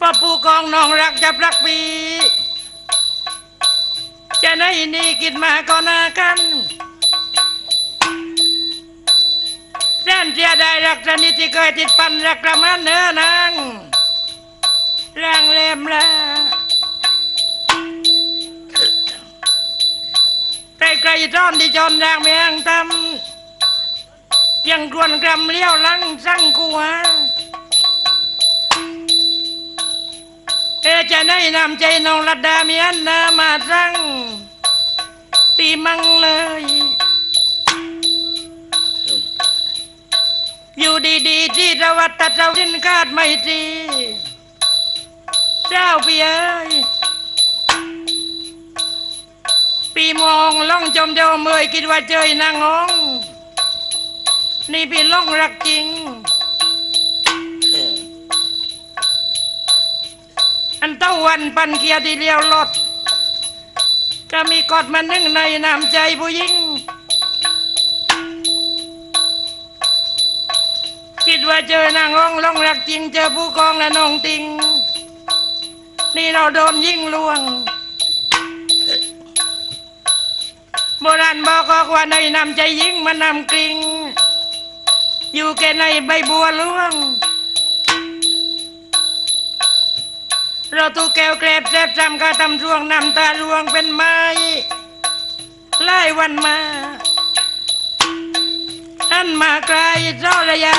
พ่อปู่กองน้องรักจะรักปี จะไหนนี่กินมาก็นากันแสนเสียได้รักสนิทที่เคยติดปันรักกระมันเนื้อนางร่างเลมละใครๆร้อนที่จนร่างเมียงทำยังกวนกรำเลี้ยวลังสั่งกูหา อจะในนำใจน้องลัดดามียนนามาสั่งตีมังเลย อยู่ดีๆที่ระวัดตัดเราดินคาดไม่ทีเจ้าพี่เอ้ยปีมองล่องจมเจ้าเมยคิดว่าเจยนางงงนี่พี่ล่องรักจริง อันเต้าวันปันเกียร์ที่เลี้ยวรถก็มีกอดมานึ่งในน้ำใจผู้หญิงคิดว่าเจอนางอ้องล่องรักจริง เจอผู้กองและน้องติง นี่เราโดนยิ่งลวง โบราณบอกว่าในน้ำใจยิ่งมันนำกลิง อยู่แค่ในใบบัวหลวง ตูแก้วเกรบแซบจำกาทำร่วงนำตาร่วงเป็นไม้ไล่วันมาอันมาไกลเจ้าระยา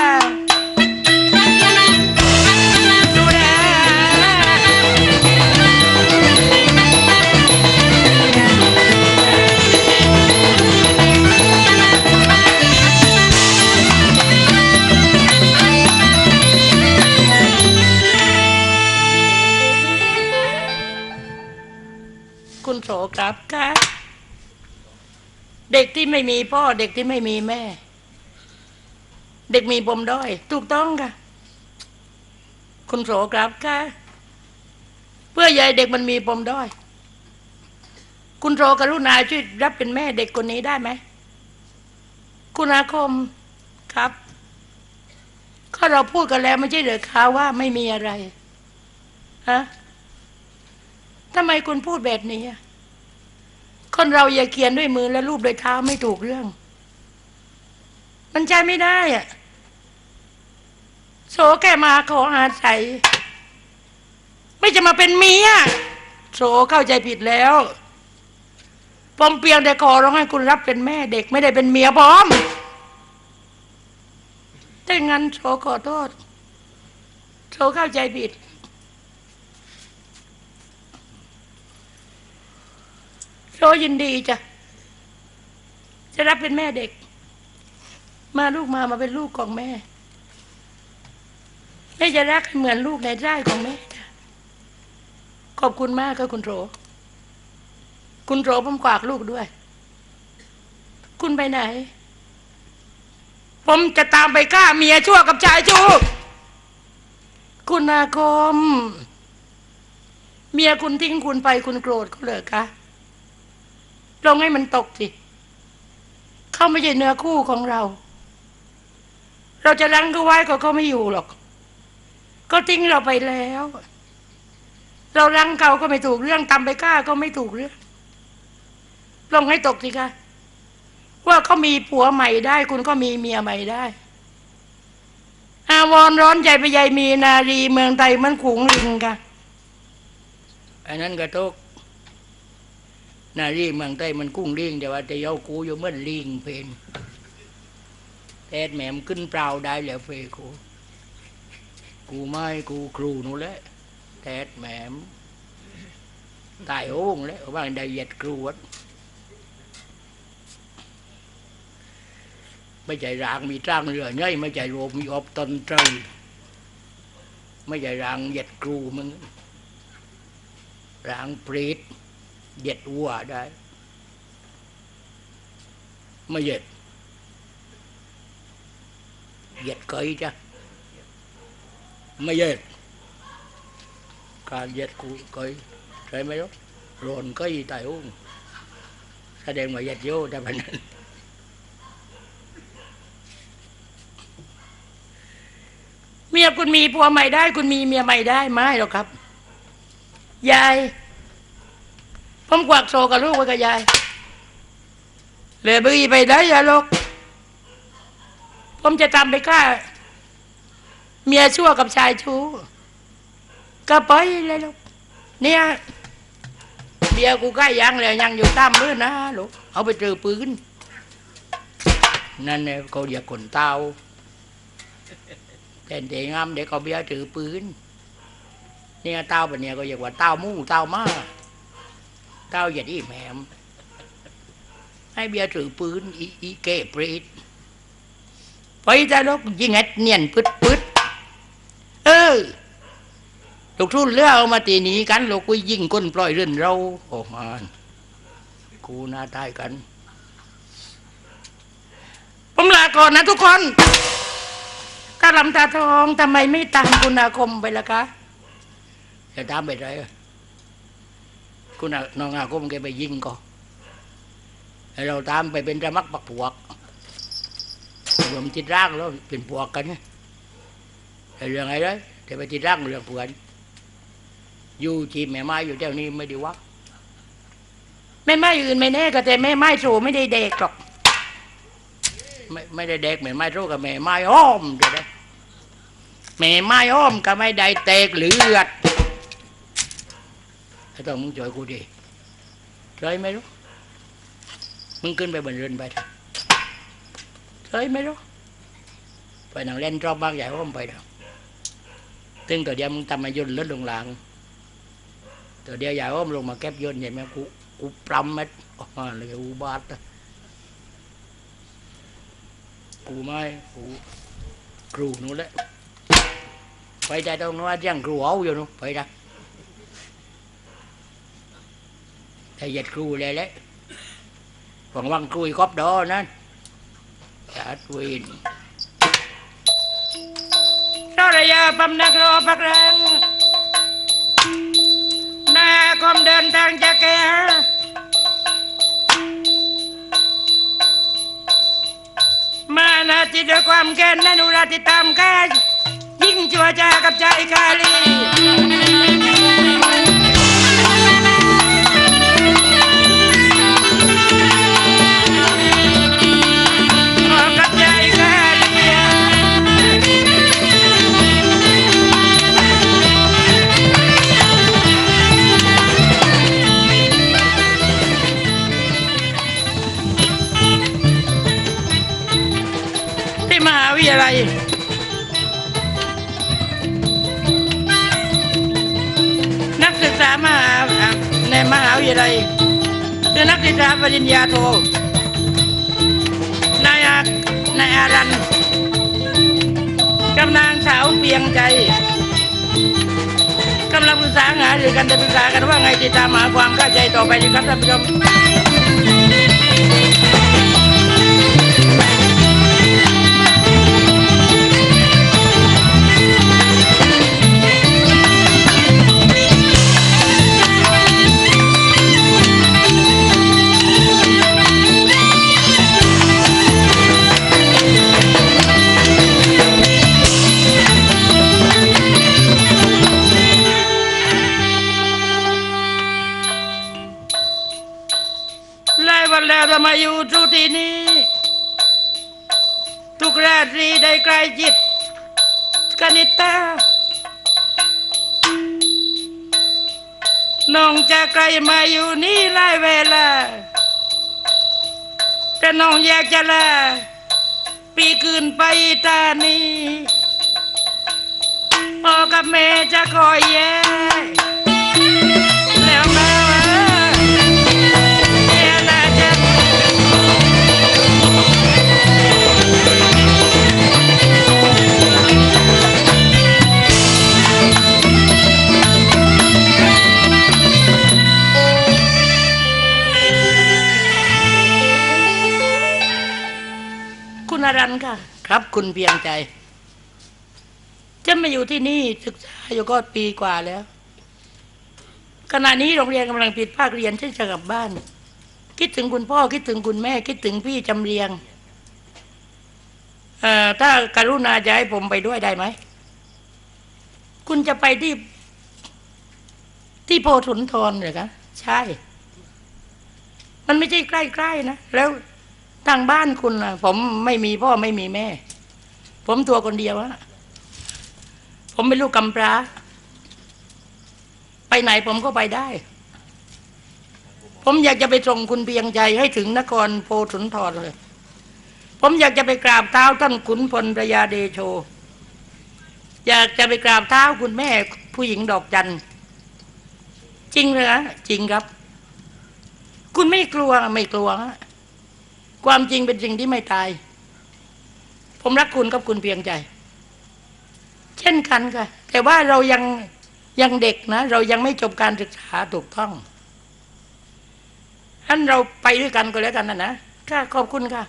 เด็กที่ไม่มีพ่อเด็กที่ไม่มีแม่ เด็กมีปมด้อย ถูกต้องค่ะ คุณโสครับค่ะ เพื่อใหญ่เด็กมันมีปมด้อย คุณโสกรุณาช่วยรับเป็นแม่เด็กคนนี้ได้ไหม คุณอาคมครับก็เราพูดกันแล้วไม่ใช่เหรือคะว่าไม่มีอะไรฮะทำไมคุณพูดแบบนี้อะ คนเราอย่าเขียนด้วยมือและรูปด้วยเท้าไม่ถูกเรื่อง มันใช่ไม่ได้อะโสแกมาขออาศัย ไม่จะมาเป็นเมียโสเข้าใจผิดแล้วผมเพียงแต่ขอร้องให้คุณรับเป็นแม่เด็กไม่ได้เป็นเมียพร้อมถ้างั้นโสขอโทษโสเข้าใจผิด โซยินดีจ้ะจะรับเป็นแม่เด็ก มาลูกมามาเป็นลูกของแม่แม่จะรักเหมือนลูกในไร่ของแม่จ้ะขอบคุณมากครับคุณโรคุณโรผมกวากลูกด้วย คุณไปไหน ผมจะตามไปฆ่าเมียชั่วกับชายชู้คุณอาคม เมียคุณทิ้งคุณไปคุณโกรธเขาเลยคะ ลงให้มันตกสิเขาไม่ใช่เนื้อคู่ของเรา เราจะรั้งเขาไว้ก็เขาไม่อยู่หรอกก็ทิ้งเราไปแล้ว เรารั้งเขาก็ไม่ถูกเรื่องตำไปก้าก็ไม่ถูกเรื่อง ลงให้ตกสิคะว่าเขามีผัวใหม่ได้ คุณก็มีเมียใหม่ได้ อาวรร้อนใจไปใยมีนารีเมืองไทยมันขุงลิงค่ะอันนั้นก็ตก นารีเมืองใต้มันกุ้งลิงแต่ว่าแต่เยากูอยู่เมื่อลิงเพนแทดแหมมขึ้นเปล่าได้แล้วเฟกูกูไม่กูครูนู่นแหละแทดแหมมตายโอ้งแล้วว่าได้เหยียดครูวัดไม่ใช่รางมีจ้างเรือเน่ยไม่ใช่โรมมีอบตนตรีไม่ใช่รางเหยียดครูมึงรางปรีด เหยียดวัวได้ไม่เหยียดเหยียดเกยจ้ะไม่เหยียดการเหยียดกูเกยใช่ไหมลูกโรนเกยตายอุ้งแสดงว่าเหยียดโยแต่แบบนั้นเมียคุณมีผัวใหม่ได้ คุณมีเมียใหม่ได้ไม่หรอกครับยาย ผมกวักโซกับลูกไว้กับยายเลยบีไปได้ยาลกผมจะตามไปฆ่าเมียชั่วกับชายชู้ก็ไปเลยลูกเนี่ยเบียกูใกล้ยังแล้วยังอยู่ตามมือนะลูกเอาไปเจอปืนนั่นเนี่ยเขาเรียกคนเตาแต่เด็กงามเด็กเขาเบียถือปืนเนี่ยเต้าแบบเนี้ยก็เรียกว่าเต้ามู่เต้ามา เต้าอย่าดีแหมม ให้เบียร์ถือปืนอีอีเกปรีดไปต่ลูกยิงเอ็ดเนียนพึดพึดเออลูกทุ่นเลือเอามาตีหนีกันลูกกุยยิงก้นปล่อยเรื่นเราโอ้มานกูน่าตายกันผมลาก่อนนะทุกคนกาลำตาทองทำไมไม่ตามคุณอาคมไปล่ะคะจะตามไปไหนอะ คุณอาน้องอาคมแกไปยิงก็ให้เราตามไปเป็นระมักปักพวกรวมจิตร่างแล้วเป็นพวกกันแต่เรื่องอะไรเลยแต่ไปจิตร่างเรื่องพวกอยู่จีแม่ไม้อยู่เจ้านี้ไม่ด้ว่าแม่ไม้อื่นไม่แน่ก็แต่แม่ไม้โซไม่ได้เด็กหรอกไม่ไม่ได้เด็กแม่ไม้โซกับแม่ไม้อ้อมเดี๋ยวนะแม่ไม้อ้อมก็ไม่ได้เตกเลือด ไอ้ต้องมึงช่วยกูดิเคยไหมรู้ มึงขึ้นไปบนเรือนไปเถอะเคยไหมรู้ ไปนั่งเล่นรอบบ้างใหญ่อ้อมไปเถอะตึงตัวเดียวมึงทำมายุ่นลดลงหลังตัวเดียวใหญ่อ้อมลงมาแก็บยนต์ใช่ไหมกูกูปรำมัดอ๋อเลยกูบาดอะกูไม่กูครูนู้นแหละไปได้ตรงนู้นยังครูเอาอยู่นู้นไปได้แต่เหยียดครูเลยแหละ หวังวังครูอีกอบดอนั่นจัดวินเจ้าระยะบำนักรอพักแรงหน้าคมเดินทางจากแก่มานาจิตด้วยความแค้นนันุราติตามแค่ยิ่งจัวจากับใจกาลี ยาลัยเป็นักศึกษาปริญญาโท นายอานายอารันกำนางสาวเพียงใจกำลังปรึกษาหารือกันจะปรึกษากันว่าไงติดตามหาความเข้าใจต่อไปดีครับท่านผู้ชม กันแล้วเรามาอยู่ทุที่นี้ ทุกราตรีได้ใกล้จิตกนิตาน้องจะไกลมาอยู่นี่หลายเวลา แต่น้องอยากจะลาปีคืนไปตานี้พ่อกับแม่จะคอยแย่ รันค่ะ ครับคุณเพียงใจจะมาอยู่ที่นี่ศึกษาอยู่ก็ปีกว่าแล้ว ขณะนี้โรงเรียนกำลังปิดภาคเรียนที่จะกลับบ้าน คิดถึงคุณพ่อคิดถึงคุณแม่ คิดถึงพี่จำเรียงถ้าการุณาจะให้ผมไปด้วยได้ไหม คุณจะไปที่ ที่โพธิ์สุนทรเหรอคะใช่ มันไม่ใช่ใกล้ๆนะ แล้ว ทางบ้านคุณล่ะผมไม่มีพ่อไม่มีแม่ ผมตัวคนเดียวอะผมเป็นลูกกำพร้า ไปไหนผมก็ไปได้ ผมอยากจะไปส่งคุณเพียงใจให้ถึงนครโพธิ์สุนทรเลย ผมอยากจะไปกราบเท้าท่านขุนพลประยาเดโช อยากจะไปกราบเท้าคุณแม่ผู้หญิงดอกจันจริงเลยนะจริงครับ คุณไม่กลัวไม่กลัวฮะ ความจริงเป็นสิ่งที่ไม่ตาย ผมรักคุณกับคุณเพียงใจ เช่นกันค่ะ แต่ว่าเรายังยังเด็กนะ เรายังไม่จบการศึกษาถูกต้องท่านเราไปด้วยกันก็แล้วกันนะนะค่ะขอบคุณค่ะ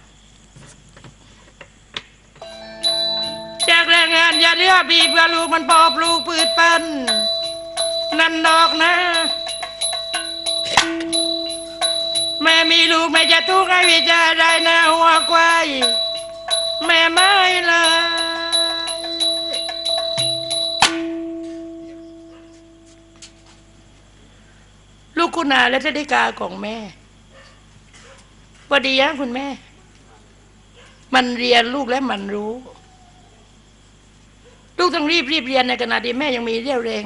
จากแรงงานยาเลือบีบกระลูกมันปอบลูกปืดปันนั่นดอกนะ ม่มีลูกแม่จะทุกข์ให้วิจารณ์ได้นะหัวควายแม่ไม่เลยลูกคุณาและทธิกาของแม่สวัดีนะคุณแม่ มันเรียนลูกและมันรู้ ลูกต้องรีบรีบเรียนในขณะที่แม่ยังมีเรี่ยวแรง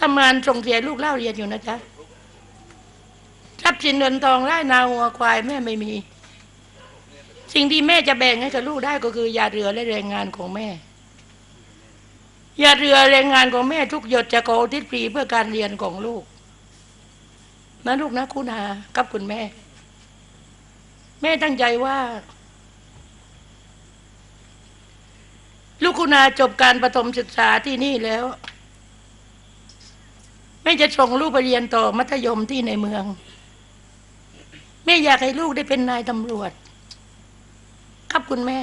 ทำงานส่งเสียลูกเล่าเรียนอยู่นะจ๊ะ ทรัพย์สินเงินทองไร่นาวัวควายแม่ไม่มี สิ่งที่แม่จะแบ่งให้กับลูกได้ก็คือยาเรือและแรงงานของแม่ยาเรือแรงงานของแม่ทุกหยดจะขออุทิศฟรีเพื่อการเรียนของลูกนะลูกนะคุณอากับคุณแม่ แม่ตั้งใจว่า ลูกคุณาจบการประถมศึกษาที่นี่แล้วแม่จะส่งลูกไปเรียนต่อมัธยมที่ในเมือง แม่อยากให้ลูกได้เป็นนายตำรวจ ครับคุณแม่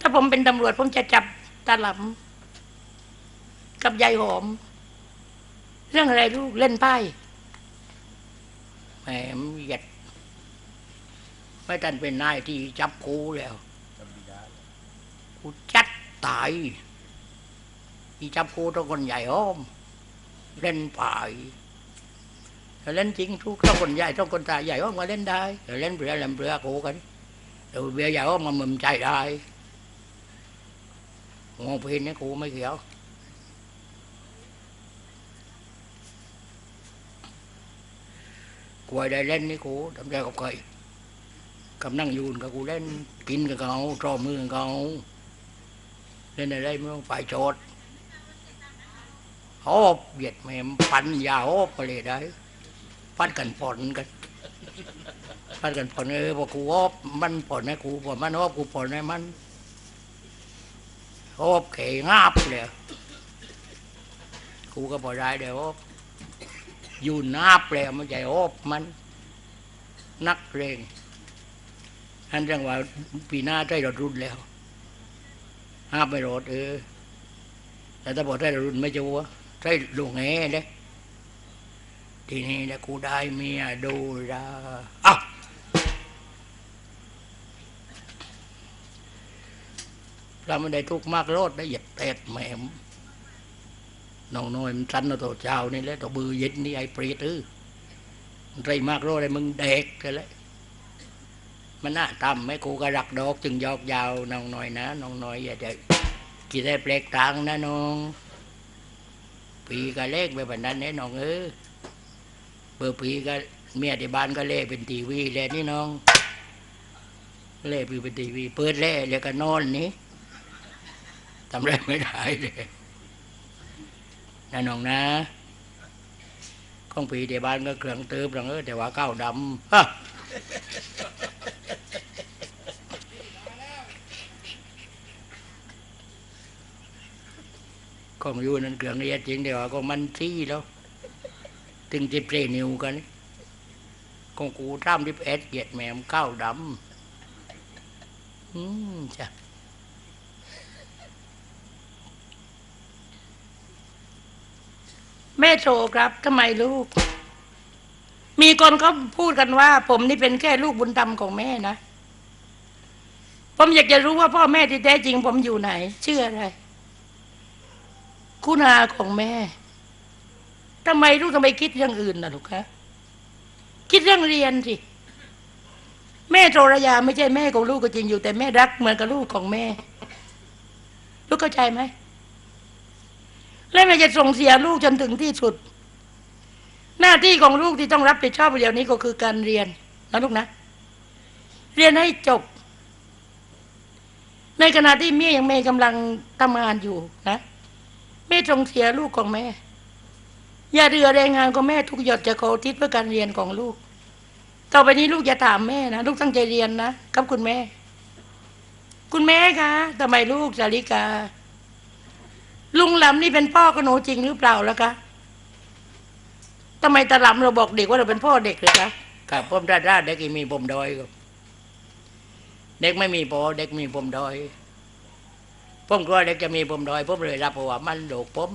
ถ้าผมเป็นตำรวจ ผมจะจับตาหลำกับยายหอม เรื่องอะไรลูกเล่นไพ่แหมเหยียดไม่ทันเป็นนายที่จับคูแล้วกูจัดตายอีจับกูต้องคนใหญ่อ้อม เล่นป่ายแต่ เล่นจริงทุกต้องคนใหญ่ต้องคนตาใหญ่อ้อมก็เล่นได้เล่นเปลือเล่นเปลือกูกันแต่เบียใหญ่อ้อมามึมใจได้งงเพนนี่กูไม่เกี่ยวกูได้เล่นนี่กูทำใจกับใครกับนั่งอยูนกับกูเล่นกินกับเขาตรอมือกับเขาเล่นอะไรไม่ต้องไปโจทย์โอ้เบียดแม่ มปัดกันผลกันปัดกันผลเออพอกูโอบมันผลให้กูพอนมันโอบกูผลให้มันโอบเขงาบเลยกูก็พอได้เดี๋ยวอบอยู่นาบเลยมันใจโอบมัน นักเรงอันเรื่องว่าปีหน้าได้รถรุ่นแล้วห้าไม่รอดเออแต่ถ้าบอกได้รุ่นไม่จะวะได้ลงแง่เลย ทีนี้นะกูได้เมียดูดาอะเราไม่ได้ทุกข์มากรอดได้เหยียดแปดแหมมน้องน้อยมันสันเอาตัวเจ้านี่แหละตัวบือเย็นนี่ไอ้ปรีตเออมันไรมากรอดเลยมึงเด็กกันเลยมันน่าทำไม่กูก็รักดอกจึงยอกยาวน้องน้อยนะน้องน้อยอย่าจะกี่ได้แปลกต่างนะน้องปีก็เลขไปแบบนั้นแน่น้องเออ เบอร์ปีก็เมียที่บ้านก็เล่เป็นทีวีแลนี่น้อง เล่ปีเป็นทีวี เปิดเล่แล้วก็นอนนี้ทำอะไรไม่ได้เลยนะน้องนะของปีที่บ้านก็เครื่องเติมหลังเออแต่ว่าก้าวดำฮะของอยู่นั่นเครื่องเรียจริงเดี๋ยวก็มันที่แล้ว ถึงจะเปรนิวกันของกูท่ามที่เอ็ดเกียดแมมก้าวดำอืมจ้ะแม่โชครับทำไมลูก มีคนเขาพูดกันว่า ผมนี่เป็นแค่ลูกบุญธรรมของแม่นะ ผมอยากจะรู้ว่าพ่อแม่ที่แท้จริง ผมอยู่ไหน ชื่ออะไร คุณอาของแม่ ทำไมลูกทำไมคิดเรื่องอื่นนะลูกคะคิดเรื่องเรียนสิแม่โทรยาไม่ใช่แม่ของลูกก็จริงอยู่ แต่แม่รักเหมือนกับลูกของแม่ ลูกเข้าใจไหมและแม่จะส่งเสียลูกจนถึงที่สุด หน้าที่ของลูกที่ต้องรับผิดชอบเดี๋ยวนี้ก็คือการเรียนนะลูกนะ เรียนให้จบ ในขณะที่แม่ยังแม่กำลังทำงานอยู่นะแม่ส่งเสียลูกของแม่ อย่าเรือแรงงานของแม่ทุกหยดจะขอทิศเพื่อการเรียนของลูก ต่อไปนี้ลูกอย่าถามแม่นะลูกตั้งใจเรียนนะกับคุณแม่ คุณแม่คะทำไมลูกสาริกา ลุงหลำนี่เป็นพ่อกับหนูจริงหรือเปล่าล่ะคะทำไมตาหลำเราบอกเด็กว่าเราเป็นพ่อเด็กเลยคะครับผมราดราดเด็กมีผมดอยครับเด็กไม่มีพอเด็กมีผมดอยผมกลัวเด็กจะมีผมดอยผมเลยรับเพระว่ามันโดกผม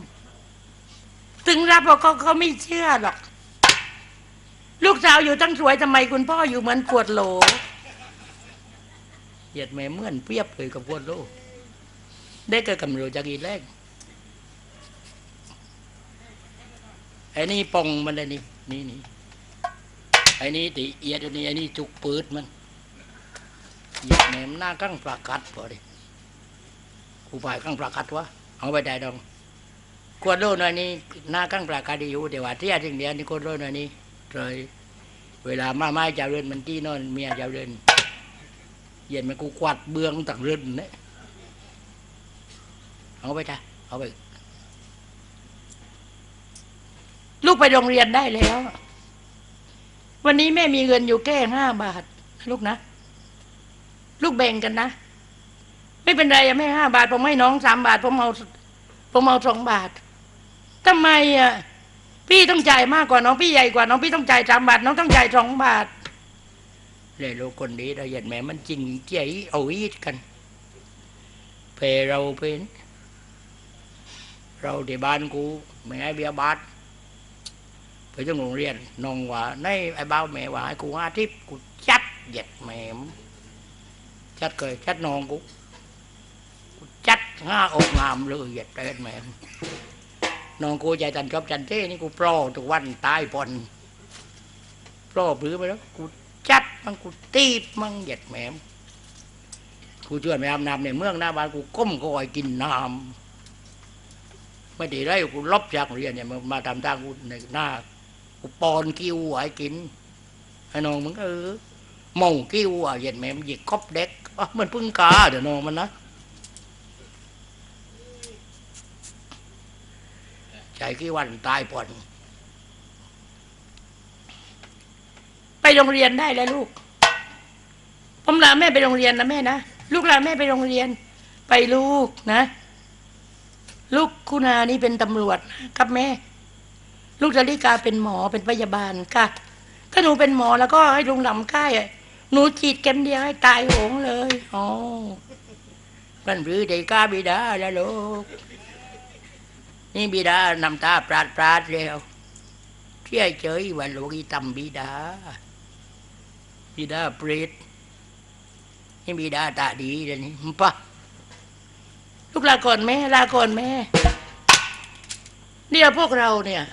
ถึงรับเพราะเขาเขาไม่เชื่อหรอก ลูกสาวอยู่ตั้งสวยทำไมคุณพ่ออยู่เหมือนขวดโหลเหยียดแม่เหมือนเปียบเลยกับขวดโหลเด็กก็กำลังจะกินแรกไอ้นี่ปองมันเลยนี่นี่นี่ไอ้นี่ตีเอียดอันนี้ไอ้นี่จุกปืดมันเหยียดแม่มันหน้ากั้งปลากัดพอดิกูฝ่ายกั้งปลากัดวะเอาไปได้ดอง ขวดโหลหน่อยนี่หน้ากั้งปลากัดดีอยู่แต่ว่าที่จริงเดียวนี่ขวดโหลหน่อยนี่ rồi về là mai mai chào lên mình chi nó mẹ chào lên về mà cô quạt bương tặng rừng đấy เอาไปจ้ะเอาไปลูกไปโรงเรียนได้แล้ว วันนี้แม่มีเงินอยู่แค่ห้าบาท ลูกนะ ลูกแบ่งกันนะ ไม่เป็นไรอะแม่ห้าบาทผมให้น้องสามบาทผมเอาผมเอาสองบาท ทำไมอะพี่ต้องจ่ายมากกว่าน้องพี่ใหญ่กว่าน้องพี่ต้องจ่ายสามบาทน้องต้องจ่ายสองบาทเลยลูกคนนี้เราเห็นแม่มันจริงใจเอาอีดกันเพเราเป็นเราที่บ้านกูไม่ให้เบียบาทไปถึงโรงเรียนน้องว่าในไอ้บ้าแม่ว่าให้กูห้าทิพย์กูจัดเหยียดแม่มจัดเคยจัดน้องกูกูจัดห้าอกงามเลยเหยียดเต้นแม่ น้องกูใจตันจอบจันเต้นี่กูปลอทุกวันตายปอนปลอปรือไปแล้วกูจัดมันกูตีบมันเหยียดแหมมกูชวนไปอาบน้ำในเมืองหน้าบ้านกูก้มก็อ่อยกินน้ำไม่ได้ไรกูลบจากโรงเรียนเนี่ยมาทำทางกูในหน้ากูปอนกิ้วไอ้กินให้น้องมึงเออเมากิ้วอะเหยียดแหมมหยิกคบเด็กมันพึ่งกาเดี๋ยวน้องมันนะ ใจกี่วันตายปอนไปโรงเรียนได้แล้วลูกผมลาแม่ไปโรงเรียนนะแม่นะลูกลาแม่ไปโรงเรียน ไปลูกนะ ลูกคุณานี่เป็นตำรวจนะครับแม่ ลูกจาริกาเป็นหมอเป็นพยาบาลค่ะ ถ้าหนูเป็นหมอแล้วก็ให้ลุงหลำค่ายอะหนูฉีดเข็มเดียวให้ตายโหงเลยอ๋อนั่นรือเด็กกาบิดาแล้วลูก นี่บิดานำตาปราดปราดแล้วเที่ยเฉยว่าลูกอีตำบิดา บิดาเปรตนี่บิดาตาดีเลยวนี่ปะลูกลาก่อนแม่ลาก่อนแม่เนี่ยพวกเราเนี่ย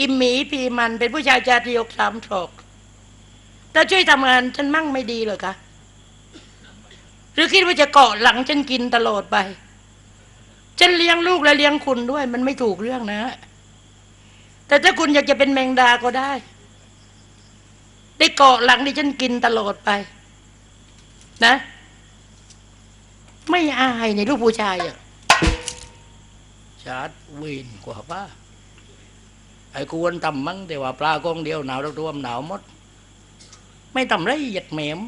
อิมหมีปีมันเป็นผู้ชายชาติยกสามศอกแต่ช่วยทำงานฉันมั่งไม่ดีเหรอคะหรือคิดว่าจะเกาะหลังฉันกินตลอดไป ฉันเลี้ยงลูกและเลี้ยงคุณด้วย มันไม่ถูกเรื่องนะ แต่ถ้าคุณอยากจะเป็นแมงดาก็ได้ ได้เกาะหลังที่ฉันกินตลอดไป นะ ไม่อายในลูกผู้ชายอะชาดวินกว่าป้าไอ้กวนตำมั้งแต่ว่าปลากองเดียวหนาวทั้งตัวหนาวมด ไม่ตำไรหยัดแหมม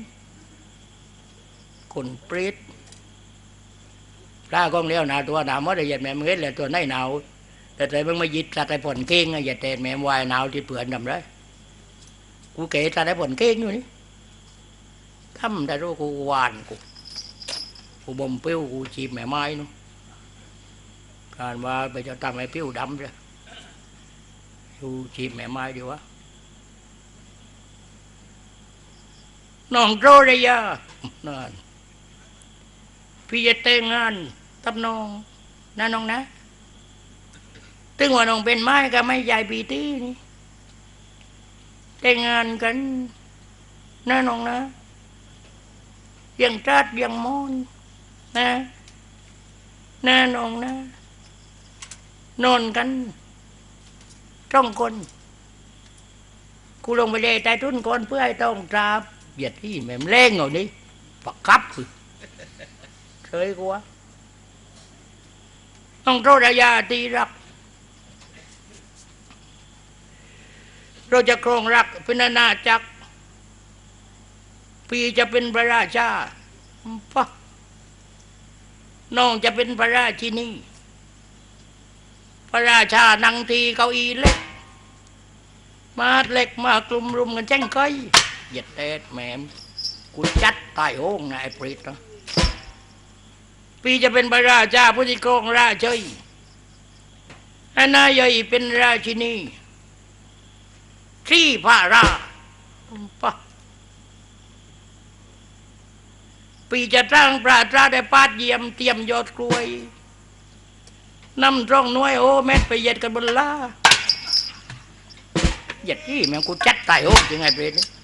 คนเปรต ปลาก้องเลี้ยวหนาตัวหนาวมดเลยเหยียดแม่มึงเห็นเลยตัวไหนหนาวแต่ใจมึงมายิดสัตว์ไอ้ผลเก่งไอ้เหยียดแต่แม่วายหนาวที่เปลือนดำเลยกูเก๋สัตว์ไอ้ผลเก่งอยู่นี่ทำแต่รู้กูหวานกูกูบ่มเปรี้ยวกูจีบแม่ไม้นู้การว่าไปจะทำไอ้เปรี้ยวดำเลยกูจีบแม่ไม้ดีวะน้องโตเลยยะนั่นพี่จะแต่งงาน กับน้องนะน้องนะตึงว่าน้องเป็นไม้ก็ไม่ใหญ่ปีตี้นี่แต่งงานกันนะน้องนะยังจัดยังมอนนะนะน้องนะ นอนกันจ้องคนกูลงไปเลยใต้ทุนก่อนเพื่อให้ต้องตราบเหยียดที่แม่มเล่งเอานี่ปักครับคือเคยกูวะ ต้องโทษระยาตีรัก เราจะครองรักเป็นาณาจักปีจะเป็นพระราชาปะน้องจะเป็นพระราชินีพระราชานังทีเก้าอี้เล็ก มาเล็กมากลุ่มรุมกันแจ้งก้อยเหยียดเอ็ดแหมมกูจัดตายโหงนายปริตนะ ปีจะเป็นพระราชาผู้ที่ครองราชเฉยอานายใหญ่เป็นราชินีที่พระราปะปีจะตั้งปราชาได้ปาดเยี่ยมเตรียมยอดกล้วยนำตรงน้วยโอเม็ดไปเยียดกันบนล่าเยียดที่แม่งกูจัดตายโอ้ยังไงเปรตเนี่ย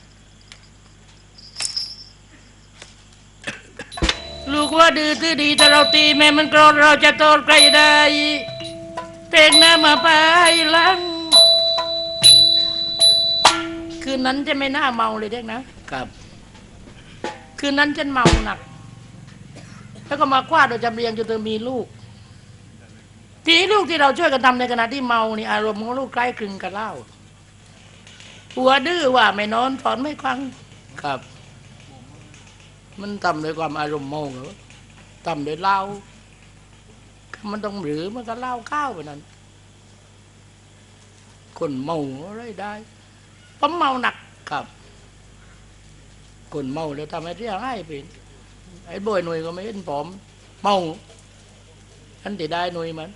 ลูกว่าดื้อตื้อดีแต่เราตีแม่มันโกรธเราจะโทษใครได้เตงหน้ามาไปหลังคืนนั้นจะไม่น่าเมาเลยเด็กนะครับ คืนนั้นฉันเมาหนัก แล้วก็มาคว้าโดยจำเรียงจนเธอมีลูก ทีนี้ลูกที่เราช่วยกันทำในขณะที่เมานี่อารมณ์ของลูกใกล้คลึงกับเหล้าหัวดื้อว่าไม่นอนสอนไม่ฟังครับ มันทำด้วยความอารมณ์โมงหรอทำด้วยเล้ามันต้องหรือมันก็เล้าข้าวไปนั้น คนเมาอะไรได้ผมเมาหนักครับ คนเมาแล้วทำให้เรื่องให้เป็นไอ้บ่อยหน่วยก็ไม่เห็นผมเมาอันที่ได้หน่วยมัน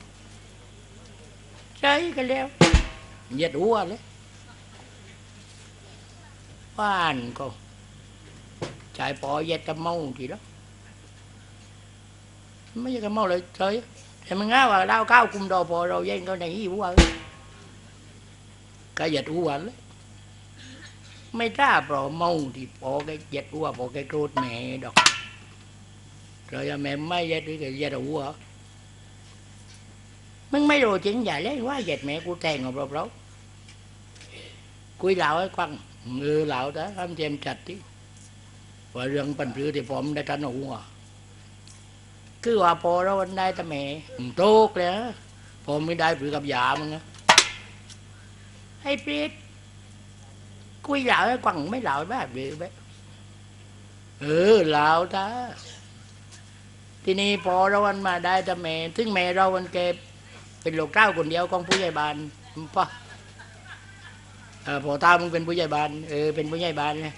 ใช่กันแล้วเหยียดหัวเลยบ้านก็ ชายปอเย็ดกับเมาทีแล้วไม่ใช่กับเมาเลยเฉยแต่มันง่ายว่าเราก้าวคุมดอพอเราเย็นก็ในอีหัวก็เหย็ดหัวเลยไม่ทราบหรอเมาที่พอแกเหย็ดหัวพอแกโกรธแม่ดอกเราอย่าแม่ไม่เหย็ดหรือแกเหย็ดหัวมึงไม่รู้จริงอย่เล่นว่าเหย็ดแม่กูแทงเอาเปล่าๆคุยเหล่าให้ฟังเออเหล่าแต่ทำเจมจัดที่ đó anh chị em chặt tí và rừng bần rư thì ผมได้กันหัวคือว่าพอเราวันได้ต่แม่โตกเลยนะผมไม่ได้ผือกับยามึงนะให้ปีดคุยเหล่าให้ฟังไม่เหล่าแบบเดียวแบบเออเหล่า ta ทีนี้พอเราวันมาได้ต่แม่ถึงแม่เราวันเก็บเป็นลูกเต้าคนเดียวของผู้ใหญ่บ้านปะเอพอตามึงเป็นผู้ใหญ่บ้านเออเป็นผู้ใหญ่บ้านไง